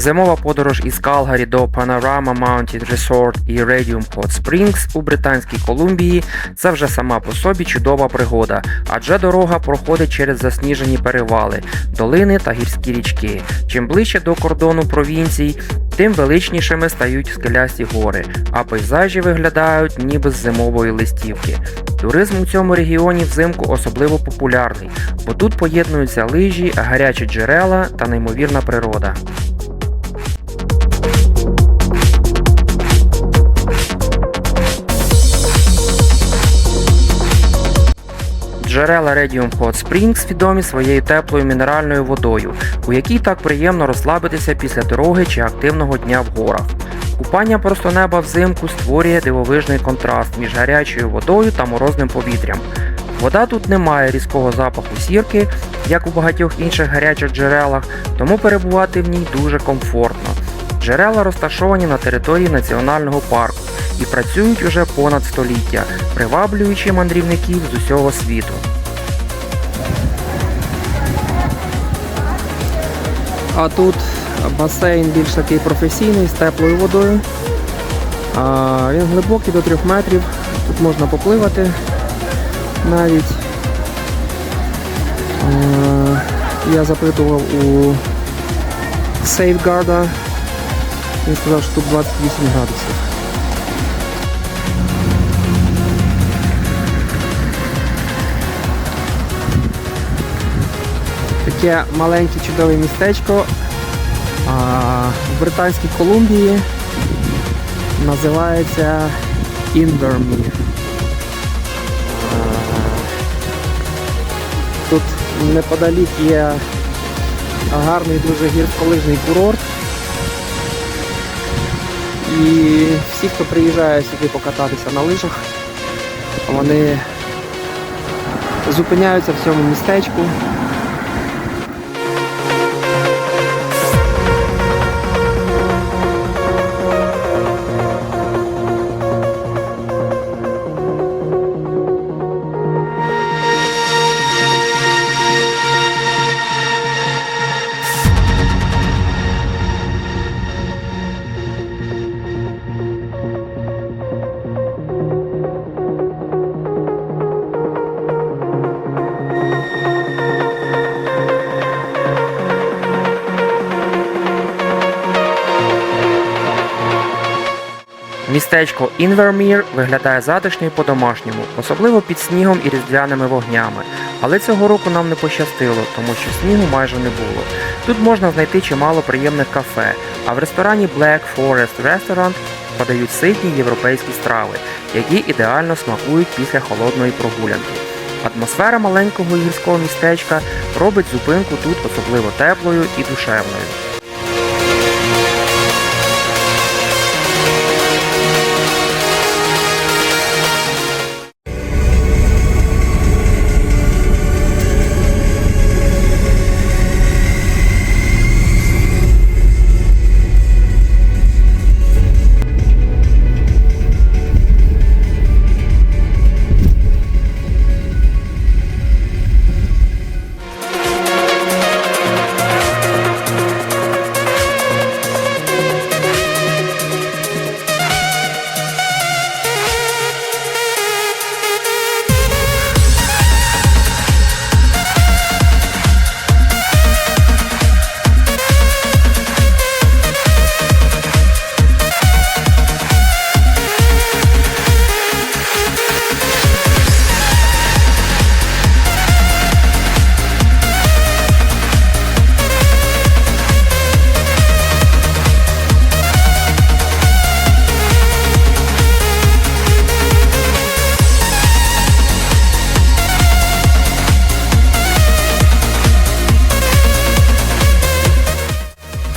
Зимова подорож із Калгарі до Panorama Mountain Resort і Radium Hot Springs у Британській Колумбії це вже сама по собі чудова пригода, адже дорога проходить через засніжені перевали, долини та гірські річки. Чим ближче до кордону провінцій, тим величнішими стають скелясті гори, а пейзажі виглядають ніби з зимової листівки. Туризм у цьому регіоні взимку особливо популярний, бо тут поєднуються лижі, гарячі джерела та неймовірна природа. Джерела Radium Hot Springs відомі своєю теплою мінеральною водою, у якій так приємно розслабитися після дороги чи активного дня в горах. Купання просто неба взимку створює дивовижний контраст між гарячою водою та морозним повітрям. Вода тут не має різкого запаху сірки, як у багатьох інших гарячих джерелах, тому перебувати в ній дуже комфортно. Джерела розташовані на території національного парку і працюють уже понад століття, приваблюючи мандрівників з усього світу. А тут басейн більш такий професійний з теплою водою. А, він глибокий до 3 метрів. Тут можна попливати навіть. Я запитував у сейфгарда. Він сказав, що тут 28 градусів. Таке маленьке чудове містечко а, в Британській Колумбії називається Інвермір. Тут неподалік є гарний дуже гірськолижний курорт. І всі, хто приїжджає сюди покататися на лижах, вони зупиняються в цьому містечку. Містечко Інвермір виглядає затишно і по-домашньому, особливо під снігом і різдвяними вогнями. Але цього року нам не пощастило, тому що снігу майже не було. Тут можна знайти чимало приємних кафе, а в ресторані Black Forest Restaurant подають ситні європейські страви, які ідеально смакують після холодної прогулянки. Атмосфера маленького гірського містечка робить зупинку тут особливо теплою і душевною.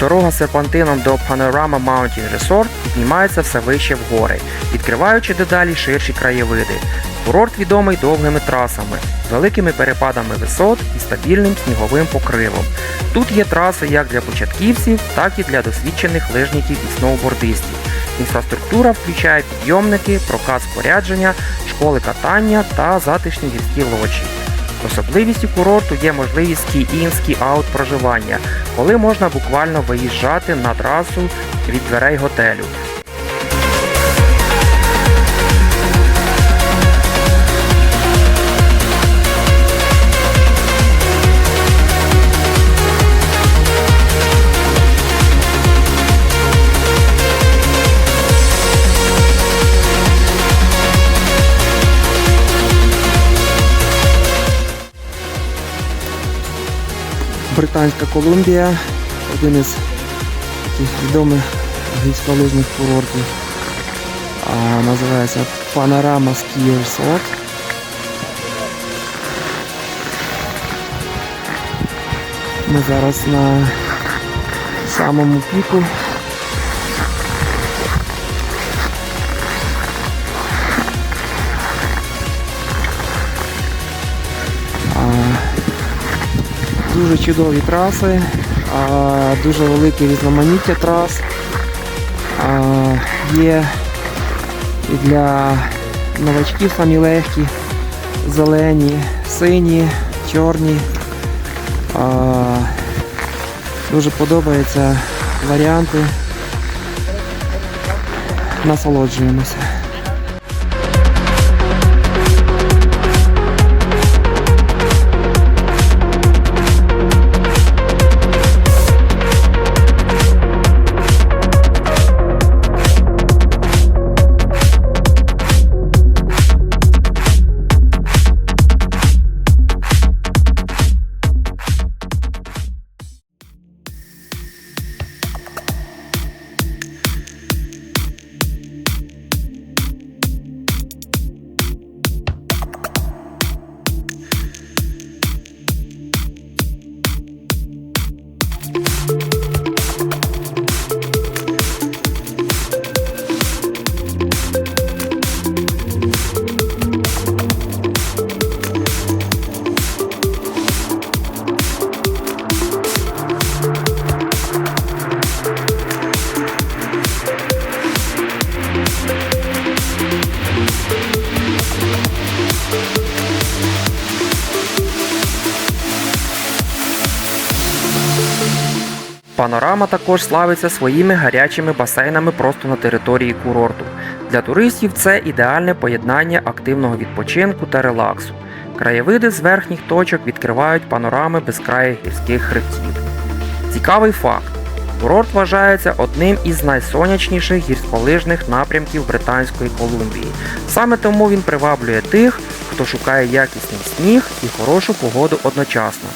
Дорога серпантином до Panorama Mountain Resort піднімається все вище в гори, відкриваючи дедалі ширші краєвиди. Курорт відомий довгими трасами, великими перепадами висот і стабільним сніговим покривом. Тут є траси як для початківців, так і для досвідчених лижників і сноубордистів. Інфраструктура включає підйомники, прокат спорядження, школи катання та затишні гірські лочі. Особливістю курорту є можливість кі-інські ski-out проживання, коли можна буквально виїжджати на трасу від дверей готелю. Британська Колумбія один із таких відомих гірськолижних курортів. А, називається Panorama Ski Resort. Ми зараз на самому піку. Дуже чудові траси, дуже велике різноманіття трас. Є і для новачків самі легкі, зелені, сині, чорні. Дуже подобаються варіанти. Насолоджуємося. Панорама також славиться своїми гарячими басейнами просто на території курорту. Для туристів це ідеальне поєднання активного відпочинку та релаксу. Краєвиди з верхніх точок відкривають панорами безкраїх гірських хребтів. Цікавий факт. Курорт вважається одним із найсонячніших гірськолижних напрямків Британської Колумбії. Саме тому він приваблює тих, хто шукає якісний сніг і хорошу погоду одночасно.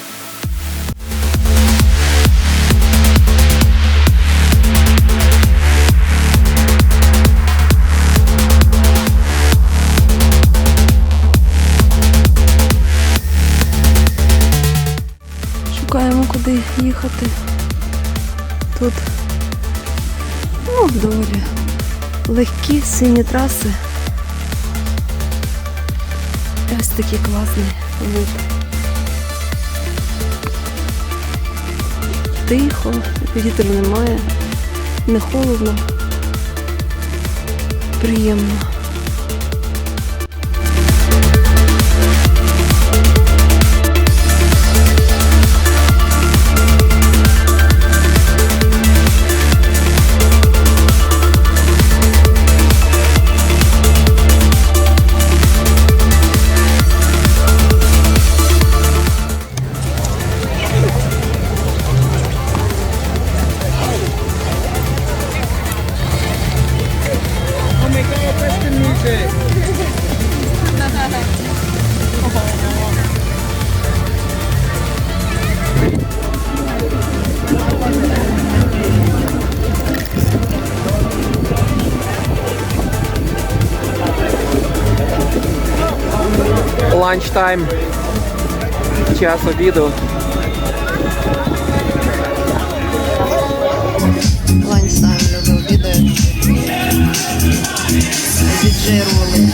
Куди їхати. Тут ну, доволі легкі сині траси. Ось такий класний вид. Тихо, вітру немає, не холодно. Приємно. Ланчтайм. Час обіду. Ланчтайм люди. Діджеювали.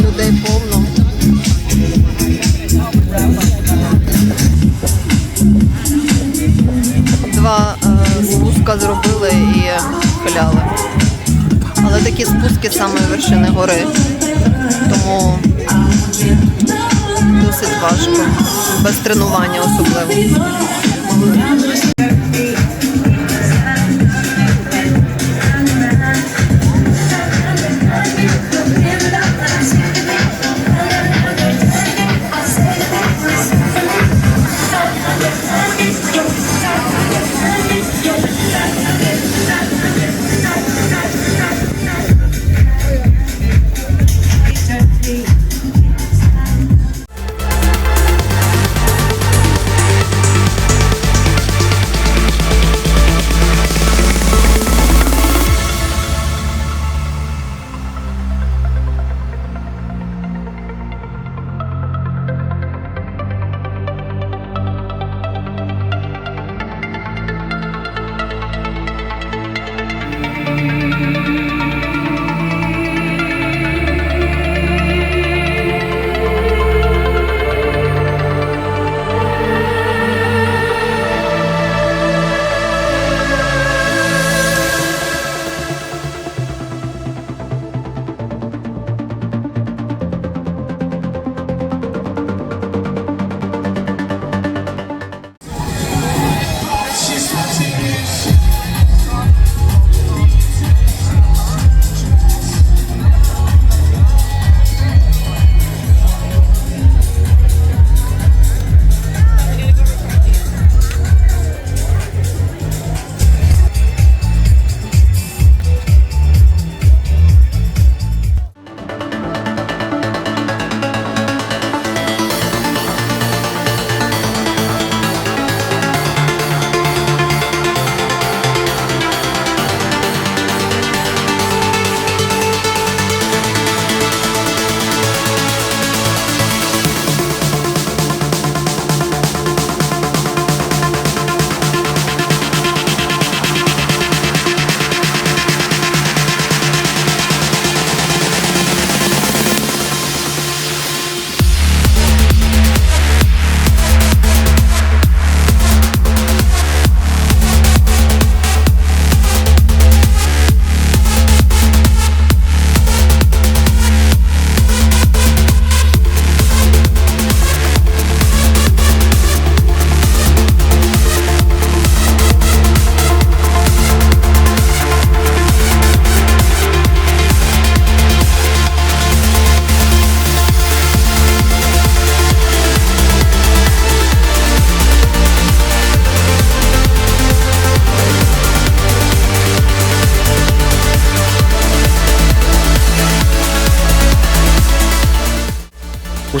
Людей повно. такі спуски з самої вершини гори. Тому досить важко. Без тренування особливо.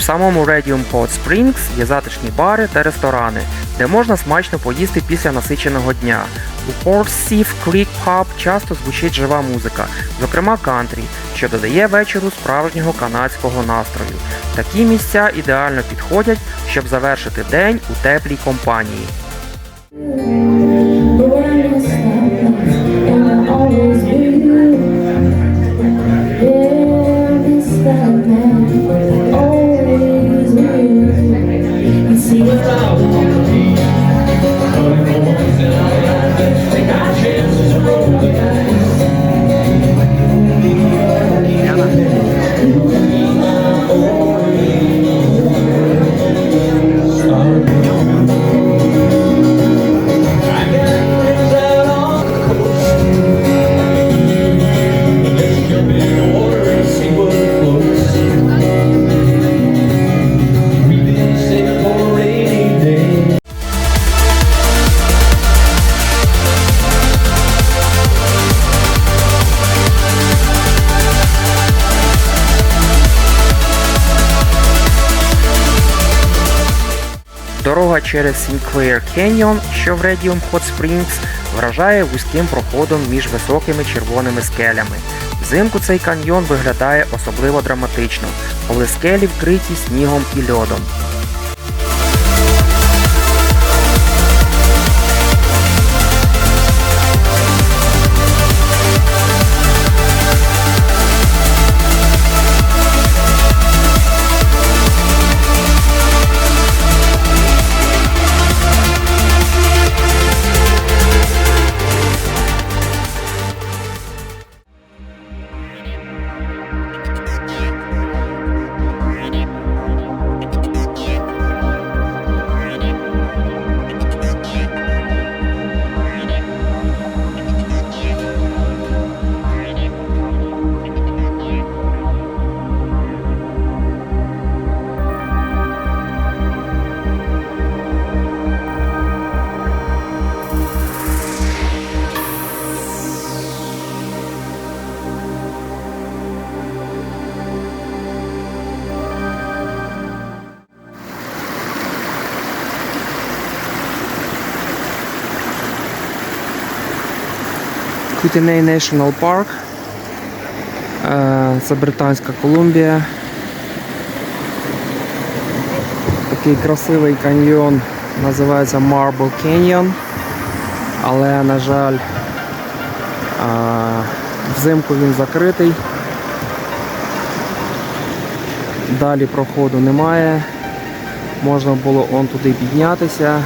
Самому Radium Hot Springs є затишні бари та ресторани, де можна смачно поїсти після насиченого дня. У Horsesea Creek Pub часто звучить жива музика, зокрема кантрі, що додає вечору справжнього канадського настрою. Такі місця ідеально підходять, щоб завершити день у теплій компанії. Через Sinclair Canyon, що в Radium Hot Springs, вражає вузьким проходом між високими червоними скелями. Взимку цей каньйон виглядає особливо драматично, коли скелі вкриті снігом і льодом. Kootenay National Park. Е, Це Британська Колумбія. Такий красивий каньйон називається Marble Canyon. Але, на жаль, взимку він закритий. Далі проходу немає. Можна було он туди піднятися.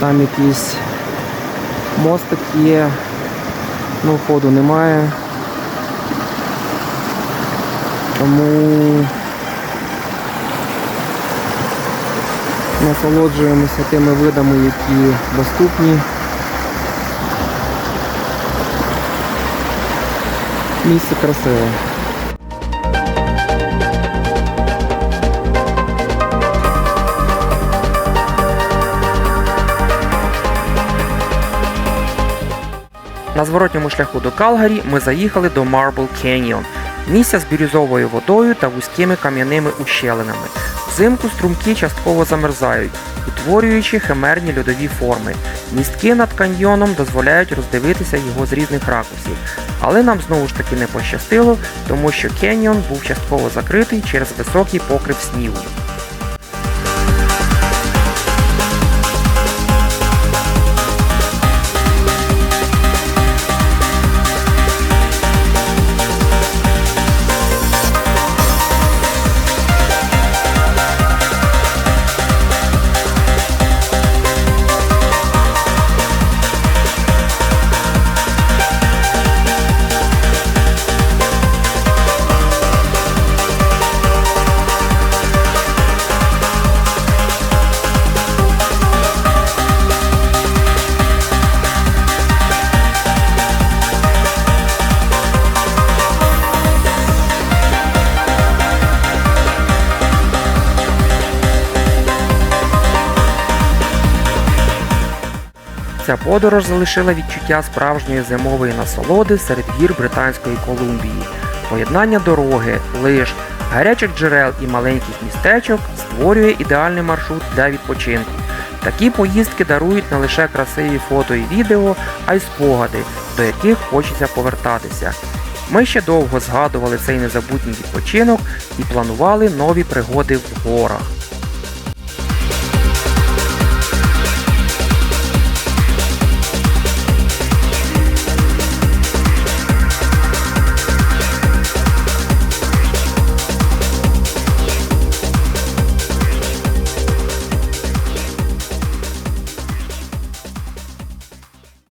Там якийсь мостик є, ну ходу немає. Тому насолоджуємося тими видами, які доступні. Місце красиве. На зворотньому шляху до Калгарі ми заїхали до Marble Canyon, місця з бірюзовою водою та вузькими кам'яними ущелинами. Взимку струмки частково замерзають, утворюючи химерні льодові форми. Містки над каньйоном дозволяють роздивитися його з різних ракурсів. Але нам знову ж таки не пощастило, тому що кеньйон був частково закритий через високий покрив снігу. Подорож залишила відчуття справжньої зимової насолоди серед гір Британської Колумбії. Поєднання дороги, лиж, гарячих джерел і маленьких містечок створює ідеальний маршрут для відпочинку. Такі поїздки дарують не лише красиві фото і відео, а й спогади, до яких хочеться повертатися. Ми ще довго згадували цей незабутній відпочинок і планували нові пригоди в горах.